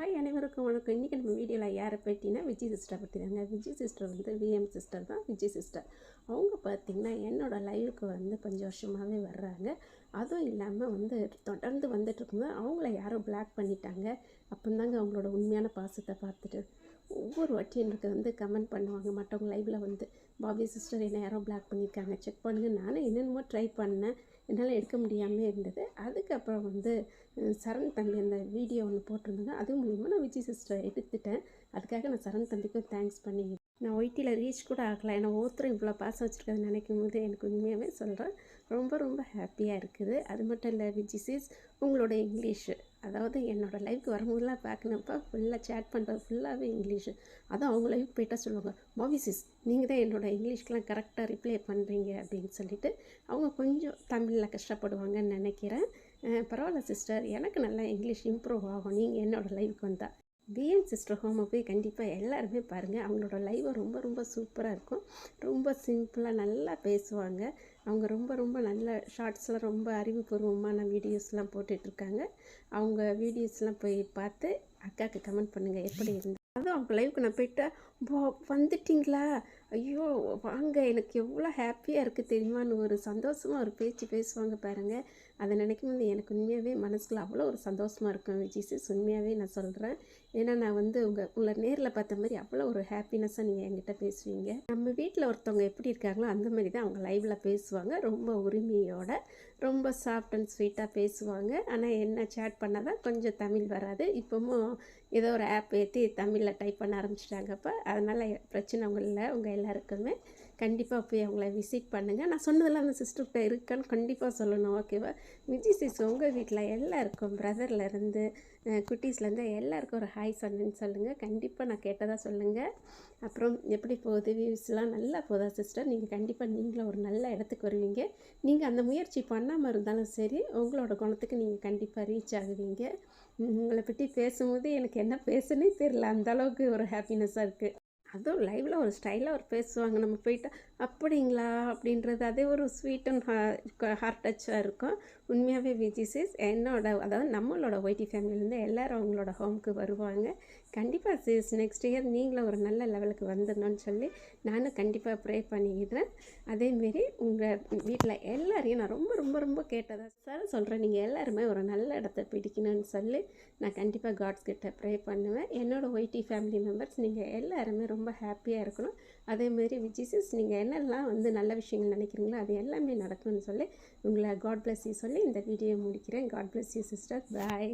Hi அனைவருக்கும் வணக்கம். இன்றைக்கி நம்ம வீடியோவில் யாரை பற்றினா விஜய் சிஸ்டர் பற்றி தாங்க விஜய் சிஸ்டர் வந்து விஎம் சிஸ்டர் தான். விஜய் சிஸ்டர் அவங்க பார்த்திங்கன்னா என்னோடய லைவுக்கு வந்து கொஞ்சம் வருஷமாகவே வர்றாங்க. அதுவும் இல்லாமல் வந்து தொடர்ந்து வந்துட்டு இருக்கும்போது அவங்கள யாரோ பிளாக் பண்ணிட்டாங்க. அப்போந்தாங்க அவங்களோட உண்மையான பாசத்தை பார்த்துட்டு ஒவ்வொரு வாட்டியும் எனக்கு வந்து கமெண்ட் பண்ணுவாங்க. மற்றவங்க லைவில் வந்து பாபி சிஸ்டர் என்ன யாரோ பிளாக் பண்ணியிருக்காங்க. செக் பண்ணுங்கள் நானும் என்னென்னமோ ட்ரை பண்ணேன். என்னால் எடுக்க முடியாமல் இருந்தது. அதுக்கப்புறம் வந்து சரண் தம்பி அந்த வீடியோ ஒன்று போட்டிருந்தாங்க. அது மூலிமா நான் விஜய் சிஸ்டரை எடுத்துட்டேன் அதுக்காக நான் சரண் தம்பிக்கும் தேங்க்ஸ் பண்ணி நான் ஒய்டியில் ரீச் கூட ஆகலை. ஏன்னா ஒருத்தரும் இவ்வளோ பாசம் வச்சுருக்கறது நினைக்கும் போது எனக்கு உண்மையாகவே சொல்கிறேன் ரொம்ப ரொம்ப ஹாப்பியாக இருக்குது. அது மட்டும் இல்லை விஜிசிஸ் உங்களோட இங்கிலீஷு அதாவது என்னோடய லைஃப்க்கு வரும்போதெல்லாம் பார்க்கணுப்பா ஃபுல்லாக சேட் பண்ணுறது ஃபுல்லாகவே இங்கிலீஷு அதுவும் அவங்க லைஃப் போயிட்டா சொல்லுவாங்க மாவிசிஸ் நீங்கள் தான் என்னோடய இங்கிலீஷ்க்கெலாம் கரெக்டாக ரிப்ளை பண்ணுறீங்க அப்படின்னு சொல்லிட்டு அவங்க கொஞ்சம் தமிழில் கஷ்டப்படுவாங்கன்னு நினைக்கிறேன். பரவாயில்ல சிஸ்டர் எனக்கு நல்லா இங்கிலீஷ் இம்ப்ரூவ் ஆகும். நீங்கள் என்னோடய லைஃப்க்கு வந்தால் பிஎன் சிஸ்டர் ஹோமை போய் கண்டிப்பாக எல்லாருமே பாருங்கள் அவங்களோட லைவை ரொம்ப ரொம்ப சூப்பராக இருக்கும். ரொம்ப சிம்பிளாக நல்லா பேசுவாங்க. அவங்க ரொம்ப ரொம்ப நல்ல ஷார்ட்ஸ்லாம் ரொம்ப அறிவுபூர்வமான வீடியோஸ்லாம் போட்டுட்ருக்காங்க அவங்க வீடியோஸ்லாம் போய் பார்த்து அக்காவுக்கு கமெண்ட் பண்ணுங்கள் எப்படி இருந்தால் அதுவும் அவங்க லைவுக்கு நான் போயிட்டா வந்துட்டிங்களா? ஐயோ வாங்க எனக்கு எவ்வளோ ஹாப்பியாக இருக்குது தெரியுமான்னு ஒரு சந்தோஷமாக ஒரு பேச்சு பேசுவாங்க பாருங்கள் அதை நினைக்கும் போது எனக்கு உண்மையாகவே மனசில் அவ்வளோ ஒரு சந்தோஷமாக இருக்கும். விஜய் உண்மையாகவே நான் சொல்கிறேன் ஏன்னா நான் வந்து உங்கள் உங்களை நேரில் பார்த்த மாதிரி அவ்வளோ ஒரு ஹாப்பினஸ்ஸாக நீங்கள் என்கிட்ட பேசுவீங்க. நம்ம வீட்டில் ஒருத்தவங்க எப்படி இருக்காங்களோ அந்த மாதிரி தான் அவங்க லைவில் பேசுவாங்க. ரொம்ப உரிமையோட ரொம்ப சாஃப்ட் அண்ட் ஸ்வீட்டாக பேசுவாங்க. ஆனால் என்ன சேட் பண்ணால் தான் கொஞ்சம் தமிழ் வராது. இப்போவும் ஏதோ ஒரு ஆப் ஏற்றி தமிழில் டைப் பண்ண ஆரம்பிச்சிட்டாங்கப்போ அதனால் பிரச்சனை அவங்க இல்லை. உங்கள் எல்லாருக்குமே கண்டிப்பாக போய் அவங்கள விசிட் பண்ணுங்கள் நான் சொன்னதெல்லாம் அந்த சிஸ்டர்கிட்ட இருக்கான்னு கண்டிப்பாக சொல்லணும் ஓகேவா விஜய் சிஸ் உங்கள் வீட்டில் எல்லாருக்கும் பிரதர்லேருந்து குட்டீஸ்லேருந்து எல்லாருக்கும் ஒரு ஹாய் சொன்னேன்னு சொல்லுங்கள் கண்டிப்பாக நான் கேட்டதாக சொல்லுங்கள் அப்புறம் எப்படி போகுது? வியூஸ்லாம் நல்லா போதா சிஸ்டர் நீங்கள் கண்டிப்பாக நீங்களும் ஒரு நல்ல இடத்துக்கு வருவீங்க. நீங்கள் அந்த முயற்சி பண்ணாமல் இருந்தாலும் சரி உங்களோட குணத்துக்கு நீங்கள் கண்டிப்பாக ரீச் ஆகுவீங்க. உங்களை பற்றி பேசும்போது எனக்கு என்ன பேசுனே தெரில அந்த அளவுக்கு ஒரு ஹாப்பினஸ்ஸாக இருக்குது அதுவும் லைவில் ஒரு ஸ்டைலாக ஒரு பேசுவாங்க நம்ம போயிட்டு அப்படிங்களா? அப்படின்றது அதே ஒரு ஸ்வீட் அண்ட் ஹார்ட் டச்சாக இருக்கும். உண்மையாகவே விஜிஸ் என்னோட அதாவது நம்மளோட ஒய்டி ஃபேமிலியிலேருந்து எல்லோரும் அவங்களோட ஹோம்க்கு வருவாங்க. கண்டிப்பாக சிஸ் நெக்ஸ்ட் இயர் நீங்களும் ஒரு நல்ல லெவலுக்கு வந்துடணும்னு சொல்லி நானும் கண்டிப்பாக ப்ரே பண்ணிக்கிறேன். அதேமாரி உங்கள் வீட்டில் எல்லாரையும் நான் ரொம்ப ரொம்ப ரொம்ப கேட்டதா சார் சொல்கிறேன் நீங்கள் எல்லாருமே ஒரு நல்ல இடத்த பிடிக்கணும்னு சொல்லி நான் கண்டிப்பாக காட்ஸ் கிட்ட ப்ரே பண்ணுவேன். என்னோடய ஒய்டி ஃபேமிலி மெம்பர்ஸ் நீங்கள் எல்லாருமே ரொம்ப ரொம்ப ஹாப்பியாக இருக்கணும். அதேமாரி விஜிசஸ் நீங்கள் என்னெல்லாம் வந்து நல்ல விஷயங்கள் நினைக்கிறீங்களோ அது எல்லாமே நடக்கணும்னு சொல்லி உங்களை காட் பிளஸ் சொல்லி இந்த வீடியோ முடிக்கிறேன். God plus sister bye